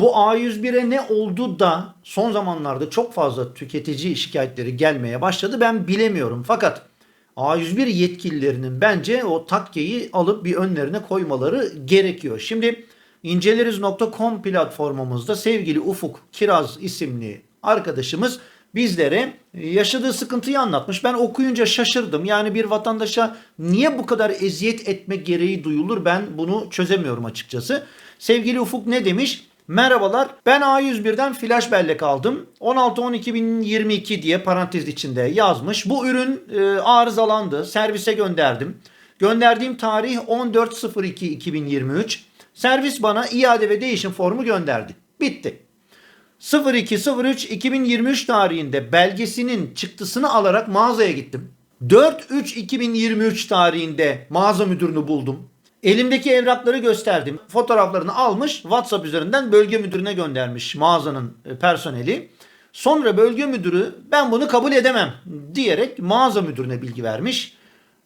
Bu A101'e ne oldu da son zamanlarda çok fazla tüketici şikayetleri gelmeye başladı ben bilemiyorum. Fakat A101 yetkililerinin bence o takkeyi alıp bir önlerine koymaları gerekiyor. Şimdi inceleriz.com platformumuzda sevgili Ufuk Kiraz isimli arkadaşımız bizlere yaşadığı sıkıntıyı anlatmış. Ben okuyunca şaşırdım. Yani bir vatandaşa niye bu kadar eziyet etme gereği duyulur ben bunu çözemiyorum açıkçası. Sevgili Ufuk ne demiş? Merhabalar ben A101'den flash bellek aldım. 16-10-2022 diye parantez içinde yazmış. Bu ürün e, arızalandı. Servise gönderdim. Gönderdiğim tarih 14.02.2023. Servis bana iade ve değişim formu gönderdi. Bitti. 02.03.2023 tarihinde belgesinin çıktısını alarak mağazaya gittim. 4.3.2023 tarihinde mağaza müdürünü buldum. Elimdeki evrakları gösterdim. Fotoğraflarını almış WhatsApp üzerinden bölge müdürüne göndermiş mağazanın e, personeli. Sonra bölge müdürü ben bunu kabul edemem diyerek mağaza müdürüne bilgi vermiş.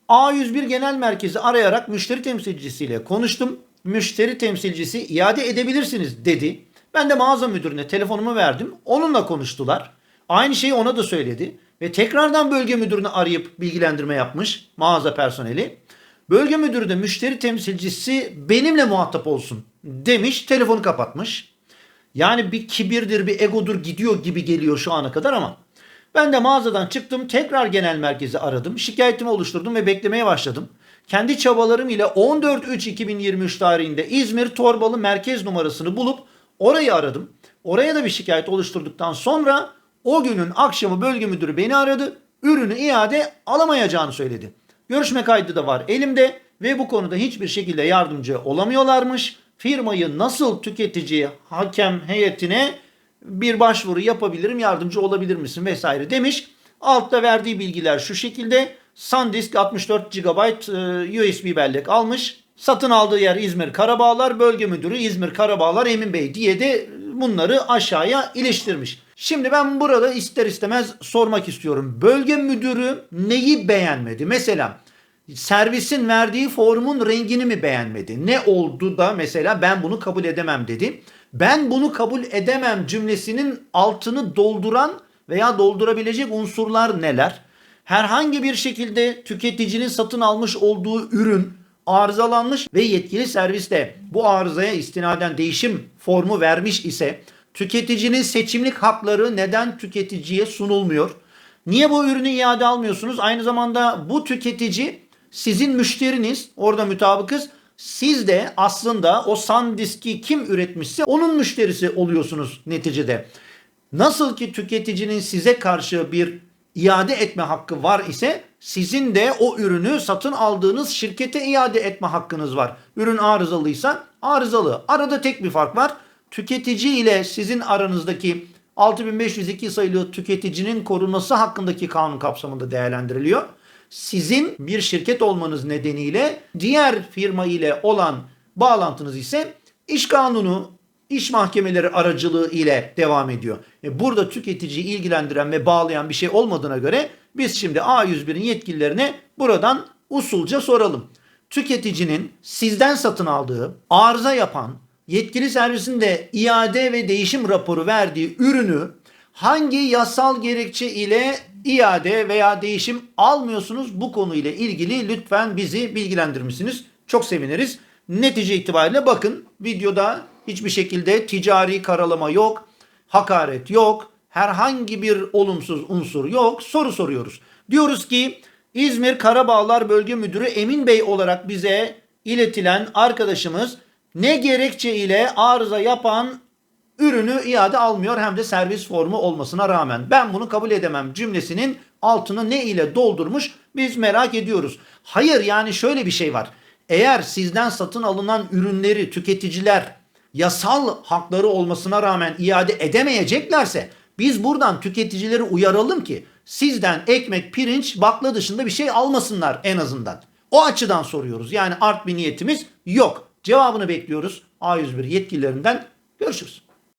A101 Genel Merkezi arayarak müşteri temsilcisiyle konuştum. Müşteri temsilcisi iade edebilirsiniz dedi. Ben de mağaza müdürüne telefonumu verdim. Onunla konuştular. Aynı şeyi ona da söyledi. Ve tekrardan bölge müdürünü arayıp bilgilendirme yapmış mağaza personeli. Bölge müdürü de müşteri temsilcisi benimle muhatap olsun demiş. Telefonu kapatmış. Yani bir kibirdir, bir egodur gidiyor gibi geliyor şu ana kadar ama ben de mağazadan çıktım, tekrar genel merkezi aradım, şikayetimi oluşturdum ve beklemeye başladım. Kendi çabalarım ile 14.3.2023 tarihinde İzmir Torbalı merkez numarasını bulup orayı aradım. Oraya da bir şikayet oluşturduktan sonra o günün akşamı bölge müdürü beni aradı. Ürünü iade alamayacağını söyledi. Görüşme kaydı da var elimde ve bu konuda hiçbir şekilde yardımcı olamıyorlarmış. Firmayı nasıl tüketici hakem heyetine bir başvuru yapabilirim, yardımcı olabilir misin vesaire demiş. Altta verdiği bilgiler şu şekilde. SanDisk 64 GB USB bellek almış. Satın aldığı yer İzmir Karabağlar, bölge müdürü İzmir Karabağlar Emin Bey diye de bunları aşağıya iliştirmiş. Şimdi ben burada ister istemez sormak istiyorum. Bölge müdürü neyi beğenmedi? Mesela servisin verdiği formun rengini mi beğenmedi? Ne oldu da mesela ben bunu kabul edemem dedi. Ben bunu kabul edemem cümlesinin altını dolduran veya doldurabilecek unsurlar neler? Herhangi bir şekilde tüketicinin satın almış olduğu ürün arızalanmış ve yetkili serviste bu arızaya istinaden değişim formu vermiş ise tüketicinin seçimlik hakları neden tüketiciye sunulmuyor? Niye bu ürünü iade almıyorsunuz? Aynı zamanda bu tüketici sizin müşteriniz, orada mutabıkız. Siz de aslında o SanDisk'i kim üretmişse onun müşterisi oluyorsunuz neticede. Nasıl ki tüketicinin size karşı bir iade etme hakkı var ise sizin de o ürünü satın aldığınız şirkete iade etme hakkınız var. Ürün arızalıysa arızalı. Arada tek bir fark var. Tüketici ile sizin aranızdaki 6502 sayılı tüketicinin korunması hakkındaki kanun kapsamında değerlendiriliyor. Sizin bir şirket olmanız nedeniyle diğer firma ile olan bağlantınız ise iş kanunu, iş mahkemeleri aracılığı ile devam ediyor. E burada tüketiciyi ilgilendiren ve bağlayan bir şey olmadığına göre biz şimdi A101'in yetkililerine buradan usulca soralım. Tüketicinin sizden satın aldığı, arıza yapan, yetkili servisin de iade ve değişim raporu verdiği ürünü hangi yasal gerekçe ile iade veya değişim almıyorsunuz bu konuyla ilgili lütfen bizi bilgilendirmişsiniz. Çok seviniriz. Netice itibariyle bakın videoda hiçbir şekilde ticari karalama yok, hakaret yok, herhangi bir olumsuz unsur yok. Soru soruyoruz. Diyoruz ki İzmir Karabağlar Bölge Müdürü Emin Bey olarak bize iletilen arkadaşımız ne gerekçe ile arıza yapan ürünü iade almıyor hem de servis formu olmasına rağmen. Ben bunu kabul edemem cümlesinin altını ne ile doldurmuş biz merak ediyoruz. Hayır yani şöyle bir şey var. Eğer sizden satın alınan ürünleri tüketiciler yasal hakları olmasına rağmen iade edemeyeceklerse biz buradan tüketicileri uyaralım ki sizden ekmek, pirinç, bakla dışında bir şey almasınlar en azından. O açıdan soruyoruz. Yani art bir niyetimiz yok. Cevabını bekliyoruz A101 yetkililerinden. Görüşürüz.